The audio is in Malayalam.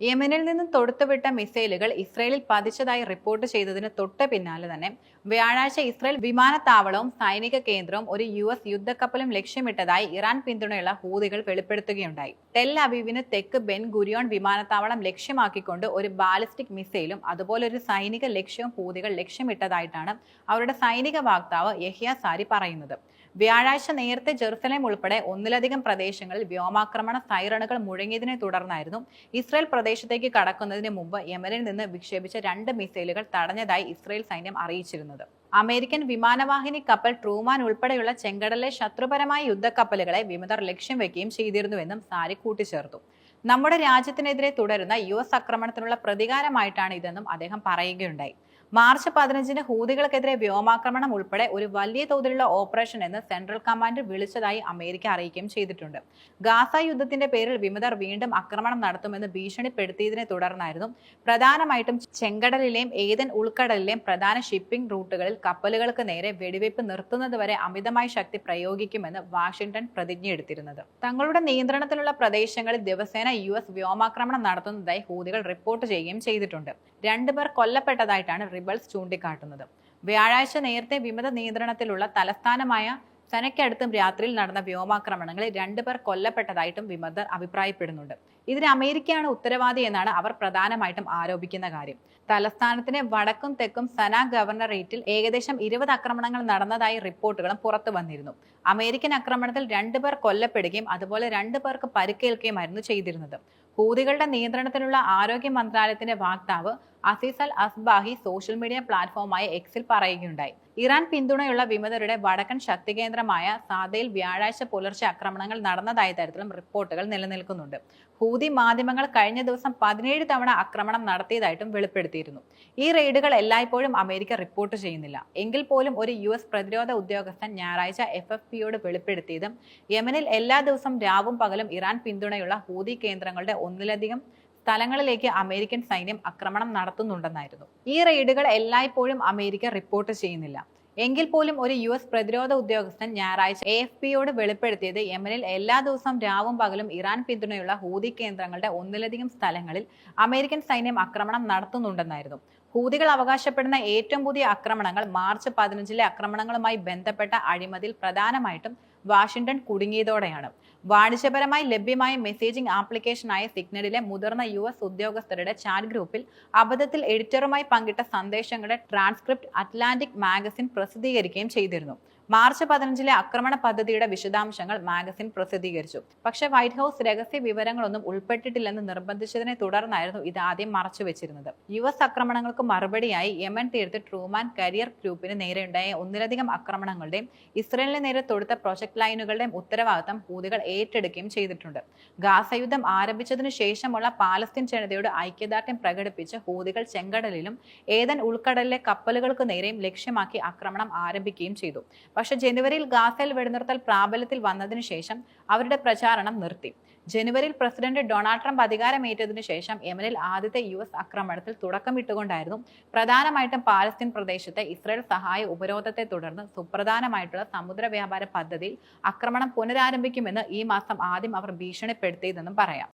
യമനിൽ നിന്ന് തൊടുത്തുവിട്ട മിസൈലുകൾ ഇസ്രയേലിൽ പതിച്ചതായി റിപ്പോർട്ട് ചെയ്തതിന് തൊട്ട് പിന്നാലെ തന്നെ വ്യാഴാഴ്ച ഇസ്രയേൽ വിമാനത്താവളവും സൈനിക കേന്ദ്രവും ഒരു യു എസ് യുദ്ധക്കപ്പലും ലക്ഷ്യമിട്ടതായി ഇറാൻ പിന്തുണയുള്ള ഹൂതികൾ വെളിപ്പെടുത്തുകയുണ്ടായി. ടെൽ അബീവിന് തെക്ക് ബെൻ ഗുരിയോൺ വിമാനത്താവളം ലക്ഷ്യമാക്കിക്കൊണ്ട് ഒരു ബാലിസ്റ്റിക് മിസൈലും അതുപോലെ ഒരു സൈനിക ലക്ഷ്യവും ഹൂതികൾ ലക്ഷ്യമിട്ടതായിട്ടാണ് അവരുടെ സൈനിക വാക്താവ് യഹിയ സാരി പറയുന്നത്. വ്യാഴാഴ്ച നേരത്തെ ജെറുസലേം ഉൾപ്പെടെ ഒന്നിലധികം പ്രദേശങ്ങളിൽ വ്യോമാക്രമണ സൈറണുകൾ മുഴങ്ങിയതിനെ തുടർന്നായിരുന്നു ഇസ്രായേൽ പ്രദേശത്തേക്ക് കടക്കുന്നതിന് മുമ്പ് യമനിൽ നിന്ന് വിക്ഷേപിച്ച രണ്ട് മിസൈലുകൾ തടഞ്ഞതായി ഇസ്രായേൽ സൈന്യം അറിയിച്ചിരുന്നത്. അമേരിക്കൻ വിമാനവാഹിനി കപ്പൽ ട്രൂമാൻ ഉൾപ്പെടെയുള്ള ചെങ്കടലിലെ ശത്രുപരമായ യുദ്ധക്കപ്പലുകളെ വിമതർ ലക്ഷ്യം വെക്കുകയും ചെയ്തിരുന്നുവെന്നും സാരി കൂട്ടിച്ചേർത്തു. നമ്മുടെ രാജ്യത്തിനെതിരെ തുടരുന്ന യു എസ് ആക്രമണത്തിനുള്ള പ്രതികാരമായിട്ടാണ് ഇതെന്നും അദ്ദേഹം പറയുകയുണ്ടായി. മാർച്ച് പതിനഞ്ചിന് ഹൂതികൾക്കെതിരെ വ്യോമാക്രമണം ഉൾപ്പെടെ ഒരു വലിയ തോതിലുള്ള ഓപ്പറേഷൻ എന്ന് സെൻട്രൽ കമാൻഡ് വിളിച്ചതായി അമേരിക്ക അറിയിക്കുകയും ചെയ്തിട്ടുണ്ട്. ഗാസ യുദ്ധത്തിന്റെ പേരിൽ വിമതർ വീണ്ടും ആക്രമണം നടത്തുമെന്ന് ഭീഷണിപ്പെടുത്തിയതിനെ തുടർന്നായിരുന്നു പ്രധാനമായിട്ടും ചെങ്കടലിലെയും ഏതൻ ഉൾക്കടലിലെയും പ്രധാന ഷിപ്പിംഗ് റൂട്ടുകളിൽ കപ്പലുകൾക്ക് നേരെ വെടിവയ്പ് നിർത്തുന്നതുവരെ അമിതമായ ശക്തി പ്രയോഗിക്കുമെന്ന് വാഷിംഗ്ടൺ പ്രതിജ്ഞയെടുത്തിരുന്നത് തങ്ങളുടെ നിയന്ത്രണത്തിലുള്ള പ്രദേശങ്ങളിൽ ദിവസേന യു എസ് വ്യോമാക്രമണം നടത്തുന്നതായി ഹൂതികൾ റിപ്പോർട്ട് ചെയ്യുകയും ചെയ്തിട്ടുണ്ട്. രണ്ടുപേർ കൊല്ലപ്പെട്ടതായിട്ടാണ് റിബൽസ് ചൂണ്ടിക്കാട്ടുന്നത്. വ്യാഴാഴ്ച നേരത്തെ വിമത നിയന്ത്രണത്തിലുള്ള തലസ്ഥാനമായ സനയ്ക്കടുത്തും രാത്രിയിൽ നടന്ന വ്യോമാക്രമണങ്ങളിൽ രണ്ടുപേർ കൊല്ലപ്പെട്ടതായിട്ടും വിമതർ അഭിപ്രായപ്പെടുന്നുണ്ട്. ഇതിന് അമേരിക്കയാണ് ഉത്തരവാദി എന്നാണ് അവർ പ്രധാനമായിട്ടും ആരോപിക്കുന്ന കാര്യം. തലസ്ഥാനത്തിന് വടക്കും തെക്കും സന ഗവർണറേറ്റിൽ ഏകദേശം ഇരുപത് ആക്രമണങ്ങൾ നടന്നതായി റിപ്പോർട്ടുകളും പുറത്തു വന്നിരുന്നു. അമേരിക്കൻ ആക്രമണത്തിൽ രണ്ടുപേർ കൊല്ലപ്പെടുകയും അതുപോലെ രണ്ടു പേർക്ക് പരിക്കേൽക്കുകയുമായിരുന്നു ചെയ്തിരുന്നത്. ഹൂതികളുടെ നിയന്ത്രണത്തിലുള്ള ആരോഗ്യ മന്ത്രാലയത്തിന്റെ വാക്താവ് Aziz al Asbahi social media പ്ലാറ്റ്ഫോമായ എക്സിൽ പറയുകയുണ്ടായി. ഇറാൻ പിന്തുണയുള്ള വിമതരുടെ വടക്കൻ ശക്തി കേന്ദ്രമായ സാദയിൽ വ്യാഴാഴ്ച പുലർച്ചെ ആക്രമണങ്ങൾ നടന്നതായ തരത്തിലും റിപ്പോർട്ടുകൾ നിലനിൽക്കുന്നുണ്ട്. ഹൂതി മാധ്യമങ്ങൾ കഴിഞ്ഞ ദിവസം പതിനേഴ് തവണ ആക്രമണം നടത്തിയതായിട്ടും വെളിപ്പെടുത്തിയിരുന്നു. ഈ റെയ്ഡുകൾ എല്ലായ്പ്പോഴും അമേരിക്ക റിപ്പോർട്ട് ചെയ്യുന്നില്ല. എങ്കിൽ പോലും ഒരു യു എസ് പ്രതിരോധ ഉദ്യോഗസ്ഥൻ ഞായറാഴ്ച എഫ് എഫ് പിയോട് വെളിപ്പെടുത്തിയതും യമനിൽ എല്ലാ ദിവസം രാവും പകലും ഇറാൻ പിന്തുണയുള്ള ഹൂതി കേന്ദ്രങ്ങളുടെ ഒന്നിലധികം സ്ഥലങ്ങളിലേക്ക് അമേരിക്കൻ സൈന്യം ആക്രമണം നടത്തുന്നുണ്ടെന്നായിരുന്നു. ഈ റെയ്ഡുകൾ എല്ലായ്പ്പോഴും അമേരിക്ക റിപ്പോർട്ട് ചെയ്യുന്നില്ല. എങ്കിൽ പോലും ഒരു യു എസ് പ്രതിരോധ ഉദ്യോഗസ്ഥൻ ഞായറാഴ്ച എ എഫ് പിയോട് വെളിപ്പെടുത്തിയത് യമനിൽ എല്ലാ ദിവസവും രാവും പകലും ഇറാൻ പിന്തുണയുള്ള ഹൂതി കേന്ദ്രങ്ങളുടെ ഒന്നിലധികം സ്ഥലങ്ങളിൽ അമേരിക്കൻ സൈന്യം ആക്രമണം നടത്തുന്നുണ്ടെന്നായിരുന്നു. ഹൂതികൾ അവകാശപ്പെടുന്ന ഏറ്റവും പുതിയ ആക്രമണങ്ങൾ മാർച്ച് പതിനഞ്ചിലെ ആക്രമണങ്ങളുമായി ബന്ധപ്പെട്ട അഴിമതിയിൽ പ്രധാനമായിട്ടും വാഷിംഗ്ടൺ കുടുങ്ങിയതോടെയാണ്. വാണിജ്യപരമായി ലഭ്യമായ മെസ്സേജിംഗ് ആപ്ലിക്കേഷനായ സിഗ്നലിലെ മുതിർന്ന യു എസ് ഉദ്യോഗസ്ഥരുടെ ചാറ്റ് ഗ്രൂപ്പിൽ അബദ്ധത്തിൽ എഡിറ്ററുമായി പങ്കിട്ട സന്ദേശങ്ങളുടെ ട്രാൻസ്ക്രിപ്റ്റ് അറ്റ്ലാന്റിക് മാഗസിൻ പ്രസിദ്ധീകരിക്കുകയും ചെയ്തിരുന്നു. മാർച്ച് പതിനഞ്ചിലെ ആക്രമണ പദ്ധതിയുടെ വിശദാംശങ്ങൾ മാഗസിൻ പ്രസിദ്ധീകരിച്ചു. പക്ഷേ വൈറ്റ് ഹൌസ് രഹസ്യ വിവരങ്ങളൊന്നും ഉൾപ്പെട്ടിട്ടില്ലെന്ന് നിർബന്ധിച്ചതിനെ തുടർന്നായിരുന്നു ഇത് ആദ്യം മറച്ചുവെച്ചിരുന്നത് യു എസ് ആക്രമണങ്ങൾക്ക് മറുപടിയായി യമൻ തീരത്ത് ട്രൂമാൻ കരിയർ ഗ്രൂപ്പിന് നേരെയുണ്ടായ ഒന്നിലധികം ആക്രമണങ്ങളുടെയും ഇസ്രയേലിന് നേരെ തൊടുത്ത പ്രൊജക്ട് ലൈനുകളുടെയും ഉത്തരവാദിത്തം ഹൂതികൾ ഏറ്റെടുക്കുകയും ചെയ്തിട്ടുണ്ട്. ഗാസ യുദ്ധം ആരംഭിച്ചതിനു ശേഷമുള്ള പാലസ്തീൻ ജനതയോട് ഐക്യദാർഢ്യം പ്രകടിപ്പിച്ച് ഹൂതികൾ ചെങ്കടലിലും ഏതൻ ഉൾക്കടലിലെ കപ്പലുകൾക്ക് നേരെയും ലക്ഷ്യമാക്കി ആക്രമണം ആരംഭിക്കുകയും ചെയ്തു. പക്ഷേ ജനുവരിയിൽ ഗാസയിൽ വെടിനിർത്തൽ പ്രാബല്യത്തിൽ വന്നതിനു ശേഷം അവരുടെ പ്രചാരണം നിർത്തി. ജനുവരിയിൽ പ്രസിഡന്റ് ഡൊണാൾഡ് ട്രംപ് അധികാരമേറ്റതിനു ശേഷം യമനിൽ ആദ്യത്തെ യു എസ് ആക്രമണത്തിൽ തുടക്കമിട്ടുകൊണ്ടായിരുന്നു പ്രധാനമായിട്ടും പാലസ്തീൻ പ്രദേശത്തെ ഇസ്രയേൽ സഹായ ഉപരോധത്തെ തുടർന്ന് സുപ്രധാനമായിട്ടുള്ള സമുദ്ര വ്യാപാര പദ്ധതിയിൽ ആക്രമണം പുനരാരംഭിക്കുമെന്ന് ഈ മാസം ആദ്യം അവർ ഭീഷണിപ്പെടുത്തിയതെന്നും പറയാം.